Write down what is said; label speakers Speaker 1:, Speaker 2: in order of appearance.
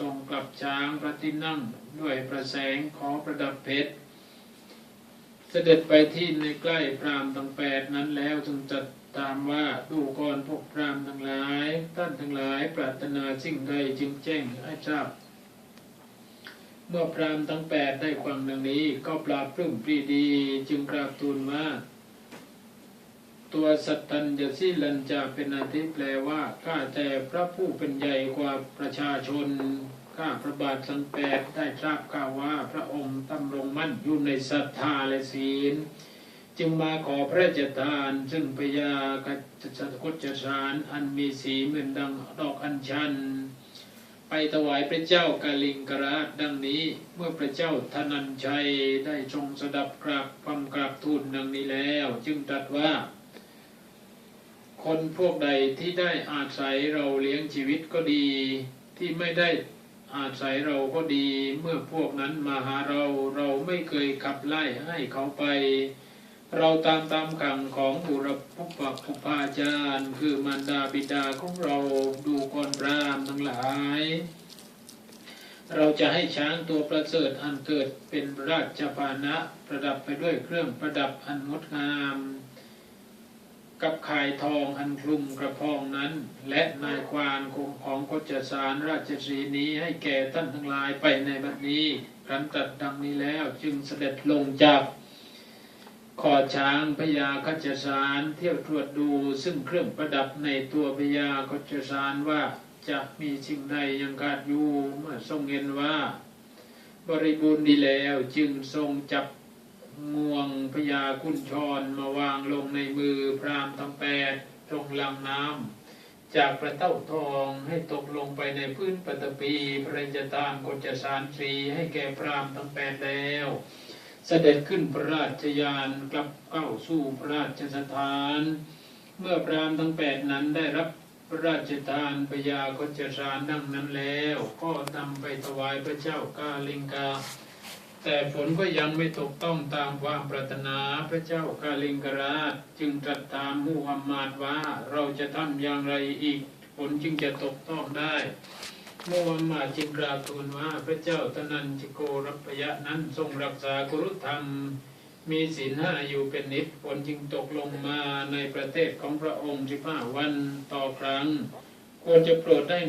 Speaker 1: ทรงกลับช้างพระที่นั่งด้วยประแสงของประดับเพชร เสด็จไปที่ในใกล้พรามทั้งแปดนั้นแล้วจึงจัดตามว่าดูก่อนพวกพรามทั้งหลาย ท่านทั้งหลายปรารถนาสิ่งใดจึงแจ้งให้ทราบเมื่อพรามทั้งแปดได้ฟังดังนี้ก็ปราบปลื้มปรีดีจึงกราบทูลว่า ตัวสัตตัญญสิลัญจะเป็นอาทิแปลว่าข้าแต่พระผู้เป็นใหญ่กว่าประชาชนข้าพระบาทสังแปดได้ทราบข่าวว่าพระองค์ตำรงมั่นอยู่ในศรัทธาและศีล จึงมาขอพระราชทาน ซึ่งพญากัจจคตจสารอันมีสีเหมือนดังดอกอัญชัน ไปถวายพระเจ้ากาลิงกราชดังนี้เมื่อพระเจ้าธนัญชัยได้ทรงสดับกราบฟังกราบทูลดังนี้แล้ว จึงตรัสว่า คนพวกใดที่ได้อาศัยเราเลี้ยงชีวิตก็ดี ที่ไม่ได้อาศัยเราก็ดี เมื่อพวกนั้นมาหาเราเราไม่เคยขับไล่ให้เขาไป เราตามตามขังของบุรพุปปุปาจารย์ คือมารดาบิดาของเราดูก่อนพรามทั้งหลาย เราจะให้ช้างตัวประเสริฐอันเกิดเป็นราชพานะประดับไปด้วยเครื่องประดับอันงดงาม กับข่ายทองอันคลุมกระพองนั้น และนายควานคงของโคจสารราชสีนี้ให้แก่ท่านทั้งหลายไปในบัดนี้ครั้นตัดดังนี้แล้วจึงเสด็จลงจากขอช้างพญาคจสารเที่ยวตรวจดูซึ่งเครื่องประดับในตัวพญาคจสารว่าจะมีสิ่งใดยังขาดอยู่เมื่อทรงเห็นว่า บริบูรณ์ดีแล้วจึงทรงจับ งวงพญาคุณชรมาวางลงในมือพรามทั้งแปดตรงลำน้ำจากพระเต้าทองให้ตกลงไปในพื้นปฐพีพระราชทานกฎจสารทรีให้แก่พรามทั้งแปดแล้ว เสด็จขึ้นพระราชยานกลับเข้าสู่พระราชสถาน เมื่อพรามทั้งแปดนั้นได้รับพระราชทานพญากจสารดังนั้นแล้ว ก็นำไปถวายพระเจ้ากาลิงกา แต่ฝนก็ยังไม่ตกต้องตามความปรารถนาพระเจ้ากาลิงกราชจึงตรัสถามมูฮัมหมัดว่าเราจะทำอย่างไรอีก ฝนจึงจะตกต้องได้มูฮัมหมัดจึงกราบทูลว่าพระเจ้าตนันจิโกรัพยะนั้นทรงรักษากุรุธรรม มีศีลห้าอยู่เป็นนิดฝนจึงตกลงมาในประเทศของพระองค์สิบห้าวันต่อครั้ง ควรจะโปรดได้